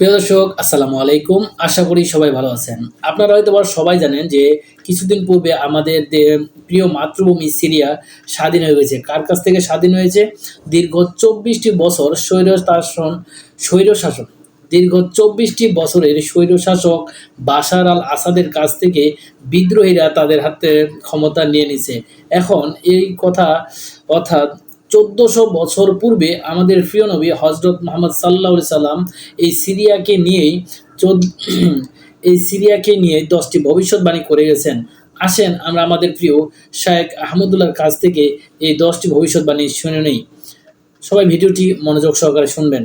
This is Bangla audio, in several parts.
প্রিয় দর্শক, আসসালামু আলাইকুম। আশা করি সবাই ভালো আছেন। আপনারা হয়তো বা সবাই জানেন যে কিছুদিন পূর্বে আমাদের প্রিয় মাতৃভূমি সিরিয়া স্বাধীন হয়ে গেছে। কার কাছ থেকে স্বাধীন হয়েছে? দীর্ঘ চব্বিশটি বছর স্বৈর শাসন স্বৈর শাসন দীর্ঘ চব্বিশটি বছরের স্বৈর শাসক বাশার আল আসাদের কাছ থেকে বিদ্রোহীরা তাদের হাতে ক্ষমতা নিয়ে নিছে। এখন এই কথা অর্থাৎ চোদ্দশো বছর পূর্বে আমাদের প্রিয় নবী হজরত মোহাম্মদ সাল্লাহ সাল্লাম এই সিরিয়াকে নিয়েই চোদ্দ এই সিরিয়াকে নিয়ে দশটি ভবিষ্যৎবাণী করে গেছেন। আসেন আমরা আমাদের প্রিয় শায়েক আহমদুল্লার কাছ থেকে এই দশটি ভবিষ্যৎবাণী শুনে নেই। সবাই ভিডিওটি মনোযোগ সহকারে শুনবেন।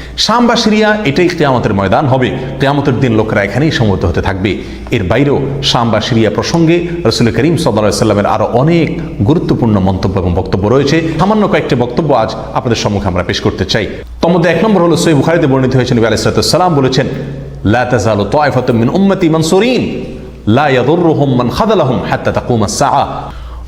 শাম বা সিরিয়া এটাই কেয়ামতের ময়দান হবে। কেয়ামতের দিন লোকেরা এখানেই সমবেত হতে থাকবে। এর বাইরেও শাম বা সিরিয়া প্রসঙ্গে রসুল করিম সাল্লা সাল্লামের আরও অনেক গুরুত্বপূর্ণ মন্তব্য এবং বক্তব্য রয়েছে। সামান্য কয়েকটি বক্তব্য আজ আপনাদের সম্মুখে আমরা পেশ করতে চাই। মধ্যে এক নম্বর হলো সই বুখারিতে বর্ণিত হয়েছেন নবী আলাইসালাম বলেছেন, লা তাজালু তাইফাতুম মিন উম্মতি মানসুরিন, লা ইয়াদুররুহুম মান খাযালাহুম হাত্তা তাকুম আস-সাআ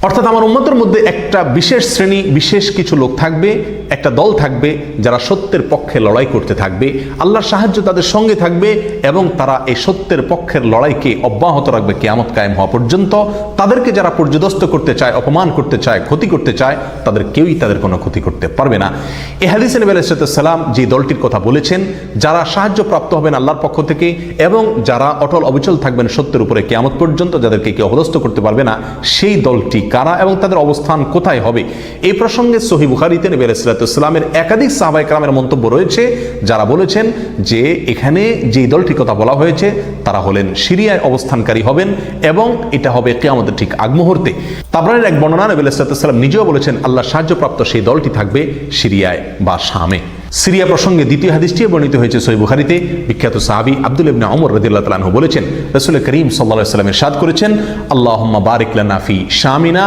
অর্থাৎ আমার উম্মতের মধ্যে একটা বিশেষ শ্রেণি, বিশেষ কিছু লোক থাকবে, একটা দল থাকবে, যারা সত্যের পক্ষে লড়াই করতে থাকবে, আল্লাহর সাহায্য তাদের সঙ্গে থাকবে এবং তারা এই সত্যের পক্ষের লড়াইকে অব্যাহত রাখবে কেয়ামত কায়েম হওয়া পর্যন্ত। তাদেরকে যারা পর্যদস্ত করতে চায়, অপমান করতে চায়, ক্ষতি করতে চায়, তাদের কেউই তাদের কোনো ক্ষতি করতে পারবে না। এ হাদিস নবী যে দলটির কথা বলেছেন, যারা সাহায্য প্রাপ্ত হবেন আল্লাহর পক্ষ থেকে এবং যারা অটল অবিচল থাকবেন সত্যের উপরে কেয়ামত পর্যন্ত, যাদেরকে কেউ অবদস্ত করতে পারবে না, সেই দলটি কারা এবং তাদের অবস্থান কোথায় হবে? এই প্রসঙ্গে সহি বুখারিতে নবী আলাইসালামের একাধিক সাহাবাই কালামের মন্তব্য রয়েছে, যারা বলেছেন যে এখানে যে দলটির কথা বলা হয়েছে, তারা হলেন সিরিয়ায় অবস্থানকারী হবেন এবং এটা হবে কেয়ামতের ঠিক আগ মুহূর্তে। তাবরানের এক বর্ণনা নবী আলাইসালাম নিজেও বলেছেন, আল্লাহ সাহায্যপ্রাপ্ত সেই দলটি থাকবে সিরিয়ায় বা শামে। সিরিয়া প্রসঙ্গে দ্বিতীয় হাদিসটি বর্ণিত হয়েছে সৈব বুখারিতে। বিখ্যাত সাহাবি আব্দুল ইবনে অমর রদিল্লা তালাহ বলেছেন, রসুল করিম সাল্লা সাল্লামের সাদ করেছেন আল্লাহ বারিকলা ফি শামিনা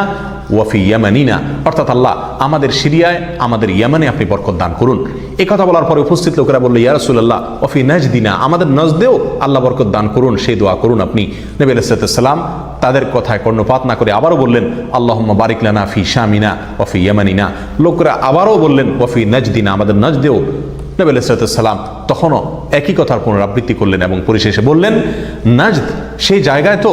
ওয়াফি ইয়ামানিনা। অর্থাৎ আল্লাহ আমাদের সিরিয়ায়, আমাদের ইয়ামানে আপনি বরকত দান করুন। এই কথা বলার পরে উপস্থিত লোকেরা বলল, ইয়া রাসূলুল্লাহ ওয়াফি নাজদিনা, আমাদের নজদেও আল্লাহ বরকত দান করুন, সেই দোয়া করুন আপনি। নবী সালাম তাদের কথায় কর্ণপাত না করে আবারও বললেন, আল্লাহুম্মা বারিক লানা ফি শামিনা অফি ইয়ামানিনা। লোকরা আবারও বললেন ওয়াফি নাজদিনা, আমাদের নজদেও। নবী আলাইসালাম তখনও একই কথার পুনরাবৃত্তি করলেন এবং পরিশেষে বললেন, নাজদ, সেই জায়গায় তো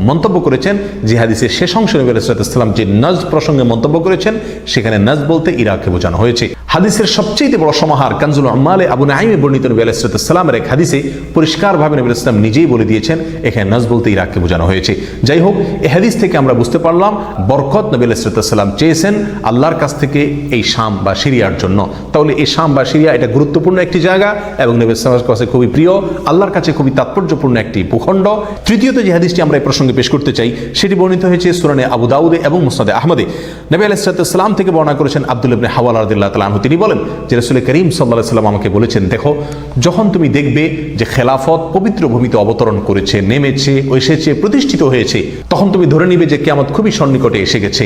মন্তব্য করেছেন যে হাদিসের শেষ অংশ নবী আলাইসালাম যে নজ প্রসঙ্গে মন্তব্য করেছেন, সেখানে নজ বলতে ইরাককে বোঝানো হয়েছে। হাদিসের সবচেয়ে বড় সমাহার কানজুল আম্মালে আবু নাইমে বর্ণিত নবী আলাইসালামের এক হাদিসে পরিষ্কারভাবে নবী ইসলাম নিজেই বলে দিয়েছেন, এখানে নজ বলতে ইরাককে বোঝানো হয়েছে। যাই হোক এই হাদিস থেকে আমরা বুঝতে পারলাম, বরকত নবী আলাইসালাম চেয়েছেন আল্লাহর কাছ থেকে এই শাম বা সিরিয়ার জন্য। তাহলে এই শাম বা সিরিয়া এটা গুরুত্বপূর্ণ একটি জায়গা এবং নবী ইসলামের কাছে খুবই প্রিয়, আল্লাহর কাছে খুবই তাৎপর্যপূর্ণ একটি ভূখণ্ড। তৃতীয়ত যে হাদিসটি আমরা এই প্রসঙ্গে পেশ করতে চাই, সেটি বর্ণিত হয়েছে সুরানে আবু দাউদে এবং মুসনাদে আহমদে। নবী আলাইসালাম থেকে বর্ণনা করেছেন আব্দুল ইবনে হাওয়াল রাদিল্লাহ তালাহ তিনি বলেন যে রসুল করিম সাল্লাহ সাল্লাম আমাকে বলেছেন, দেখো, যখন তুমি দেখবে যে খেলাফত পবিত্র ভূমিতে অবতরণ করেছে, নেমেছে এসেছে, প্রতিষ্ঠিত হয়েছে, তখন তুমি ধরে নিবে যে কেয়ামত খুবই সন্নিকটে এসে গেছে।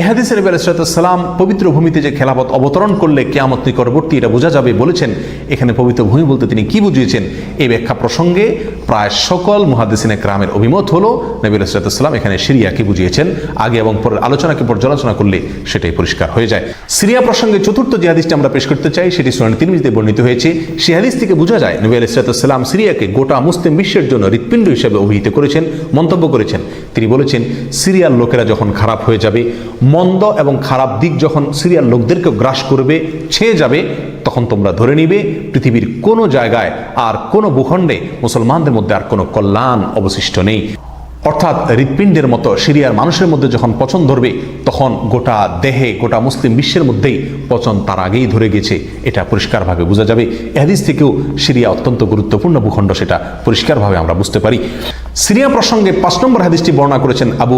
এহাদিস নবী আলাইসালাম পবিত্র ভূমিতে যে খেলাফত অবতরণ করলে কেয়ামত নিকটবর্তী, এটা বোঝা যাবে, বলেছেন। এখানে পবিত্র ভূমি বলতে তিনি কি বুঝিয়েছেন? এই ব্যাখ্যা প্রসঙ্গে প্রায় সকল মুহাদ্দিসিন গ্রামের অভিমত হলো, নবী আলাইসালাম এখানে সিরিয়াকে বুঝিয়েছেন? আগে এবং পরের আলোচনাকে পর্যালোচনা করলে সেটাই পরিষ্কার হয়ে যায়। সিরিয়া প্রসঙ্গে চতুর্থ যে হাদিসটি আমরা পেশ করতে চাই, সেটি সুনান তিরমিজিতে বর্ণিত হয়েছে। সেই হাদিস থেকে বোঝা যায়, নবী আলাইসালাম সিরিয়াকে গোটা মুসলিম বিশ্বের জন্য হৃৎপিণ্ড হিসেবে অভিহিত করেছেন, মন্তব্য করেছেন। তিনি বলেছেন, সিরিয়ার লোকেরা যখন খারাপ হয়ে যাবে, মন্দ এবং খারাপ দিক যখন সিরিয়ার লোকদেরকে গ্রাস করবে, ছেয়ে যাবে, তখন তোমরা ধরে নিবে, পৃথিবীর কোনো জায়গায় আর কোনো ভূখণ্ডে মুসলমানদের মধ্যে আর কোনো কল্যাণ অবশিষ্ট নেই। অর্থাৎ হৃৎপিণ্ডের মতো সিরিয়ার মানুষের মধ্যে যখন পছন্দ ধরবে, তখন গোটা দেহে, গোটা মুসলিম বিশ্বের মধ্যেই পচন তার আগেই ধরে গেছে। এটা পরিষ্কারভাবে বোঝা যাবে। এহাদিস থেকেও সিরিয়া অত্যন্ত গুরুত্বপূর্ণ ভূখণ্ড, সেটা পরিষ্কারভাবে আমরা বুঝতে পারি। সিরিয়া প্রসঙ্গে পাঁচ নম্বর হাদিসটি বর্ণনা করেছেন আবু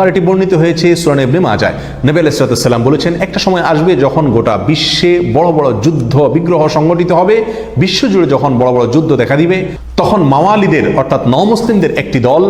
আর এটি বর্ণিত হয়েছে সূরা ইবনে মাজাহ। নবী আলাইহিস সালাম বলেছেন, একটা সময় আসবে যখন গোটা বিশ্বে বড় বড় যুদ্ধ বিগ্রহ সংগঠিত হবে। বিশ্বজুড়ে যখন বড় বড় যুদ্ধ দেখা দিবে, তখন মাওয়ালিদের, অর্থাৎ নমুসলিমদের একটি দল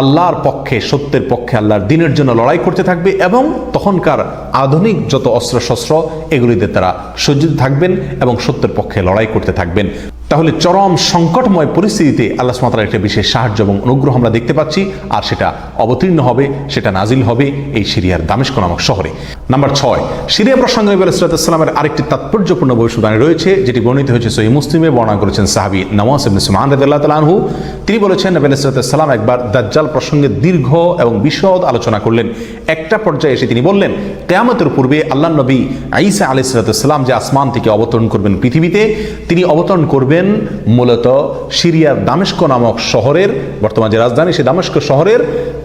আল্লাহর পক্ষে, সত্যের পক্ষে আল্লাহর দিনের জন্য লড়াই করতে থাকবে এবং তখনকার আধুনিক যত অস্ত্রশস্ত্র, এগুলিতে তারা সজ্জিত থাকবেন এবং সত্যের পক্ষে লড়াই করতে থাকবেন। তাহলে চরম সংকটময় পরিস্থিতিতে আল্লাহ সুমাতার একটা বিশেষ সাহায্য এবং অনুগ্রহ আমরা দেখতে পাচ্ছি, আর সেটা অবতীর্ণ হবে, সেটা নাজিল হবে এই সিরিয়ার দামেস্ক নামক শহরে। নাম্বার ছয়, সিরিয়া প্রসঙ্গে নবী আলাইসালামের আরেকটি তাৎপর্যপূর্ণ ভবিষ্যৎবাণী রয়েছে, যেটি বর্ণিত হয়েছে সহি মুসলিমে বর্ণনা করেছেন সাহাবি নওয়াজ ইবনে সুমান রাদিয়াল্লাহু তিনি বলেছেন, নবী আলাইসালাম একবার দাজ্জাল প্রসঙ্গে দীর্ঘ এবং বিশদ আলোচনা করলেন। একটা পর্যায়ে এসে তিনি বললেন, কেয়ামতের পূর্বে আল্লাহ নবী আইসা আলাইসালাম যে আসমান থেকে অবতরণ করবেন পৃথিবীতে, তিনি অবতরণ করবেন মূলত সিরিয়ার দামেস্ক নামক শহরের, বর্তমান যে রাজধানী সেই দামেস্ক শহরের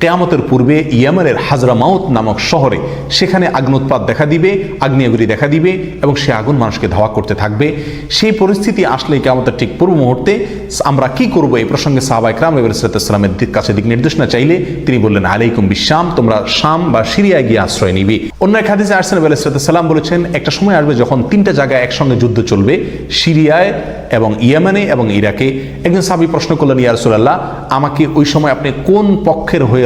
কেয়ামতের পূর্বে ইয়েমেনের হাজরা মাউত নামক শহরে সেখানে আগ্নোৎপাত দেখা দিবে, আগ্নেয়গিরি দেখা দিবে এবং সে আগুন মানুষকে ধাওয়া করতে থাকবে। সেই পরিস্থিতি আসলে কেয়ামতের ঠিক পূর্ব মুহূর্তে। আমরা কি করব এই প্রসঙ্গে সাহাবা ইকরাম আলাইসালামের কাছে দিক নির্দেশনা চাইলে তিনি বললেন, আলাইকুম বিশ্বাম তোমরা শাম বা সিরিয়ায় গিয়ে আশ্রয় নিবি। অন্য এক হাদিসে আরসেন আলাইসালাম বলেছেন, একটা সময় আসবে যখন তিনটা জায়গায় একসঙ্গে যুদ্ধ চলবে, সিরিয়ায় এবং ইয়েমেনে এবং ইরাকে। একজন সাবি প্রশ্ন করলেন ইয়ারসুল্লাহ আমাকে ওই সময় আপনি কোন পক্ষের হয়ে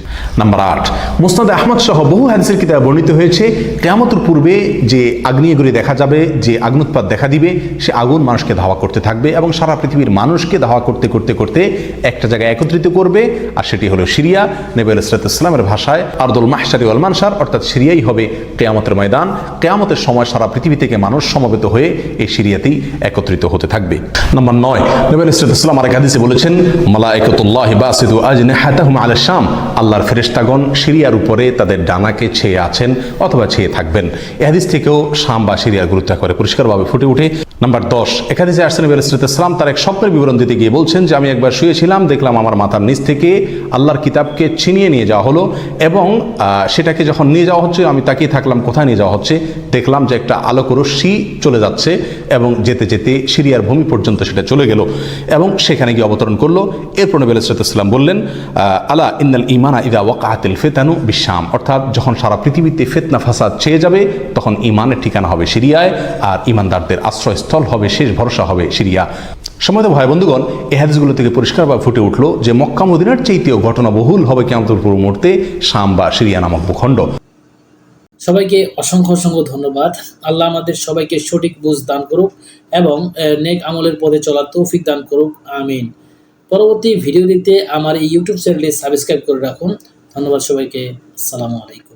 নাম্বার আট মুসনাদ আহমদ সহ বহু হাদিসের কিতাবে বর্ণিত হয়েছে, কেয়ামতের পূর্বে যে আগ্নেয়গুলি দেখা যাবে, যে আগ্নুৎপাত দেখা দিবে, সে আগুন মানুষকে ধাওয়া করতে থাকবে এবং সারা পৃথিবীর মানুষকে ধাওয়া করতে করতে করতে একটা জায়গায় একত্রিত করবে, আর সেটি হলো সিরিয়া। নেবেল ইসলামের ভাষায় আরদুল মাহসারি ওয়াল মানসার, অর্থাৎ সিরিয়াই হবে কেয়ামতের ময়দান। কেয়ামতের সময় সারা পৃথিবী থেকে মানুষ সমবেত হয়ে এই সিরিয়াতেই একত্রিত হতে থাকবে। নম্বর নয় নেবেল ইসলাম আরেক হাদিসে বলেছেন মালাইকাতুল্লাহ বাসিদু আজনিহাতাহুম আলা শাম আল্লাহর ফেরেস্তাগণ সিরিয়ার উপরে তাদের ডানাকে ছেয়ে আছেন অথবা ছেয়ে থাকবেন। এহাদিস থেকেও শাম বা সিরিয়ার গুরুত্ব করে পরিষ্কারভাবে ফুটে ওঠে নাম্বার দশ। এখানে যে আসছেন ইসলাম তার এক স্বপ্নের বিবরণ দিতে গিয়ে বলছেন যে, আমি একবার শুয়েছিলাম, দেখলাম আমার মাথার নিচ থেকে আল্লাহর কিতাবকে ছিনিয়ে নিয়ে যাওয়া হলো এবং সেটাকে যখন নিয়ে যাওয়া হচ্ছে, আমি তাকিয়ে থাকলাম কোথায় নিয়ে যাওয়া হচ্ছে, দেখলাম যে একটা আলোক রশ্মি চলে যাচ্ছে এবং যেতে যেতে সিরিয়ার ভূমি পর্যন্ত সেটা চলে গেল এবং সেখানে গিয়ে অবতরণ করল। এরপর নবী ইসলাম বললেন আলা ইন্নাল ইমানা ইদা ওয়াকাতিল ফেতানু বিশ্বাম অর্থাৎ যখন সারা পৃথিবীতে ফেতনা, ফাসাদ ছেয়ে যাবে, তখন ইমানের ঠিকানা হবে সিরিয়ায়, আর ইমানদারদের আশ্রয়স্থল হবে, শেষ ভরসা হবে সিরিয়া। সময় ভাই বন্ধুগণ, এই হাদিসগুলো থেকে পরিষ্কারভাবে ফুটে উঠল যে মক্কা মদিনার চাইতেও ঘটনা বহুল হবে কেমন পূর্ব মুহূর্তে শাম বা সিরিয়া নামক ভূখণ্ড। সবাইকে অসংখ্য অসংখ্য ধন্যবাদ। আল্লাহ আমাদের সবাইকে সঠিক বুঝ দান করুক এবং নেক আমলের পথে চলার তৌফিক দান করুক। আমিন। পরবর্তী ভিডিও দিতে আমার এই ইউটিউব চ্যানেলটি সাবস্ক্রাইব করে রাখুন। ধন্যবাদ সবাইকে। আসসালামু আলাইকুম।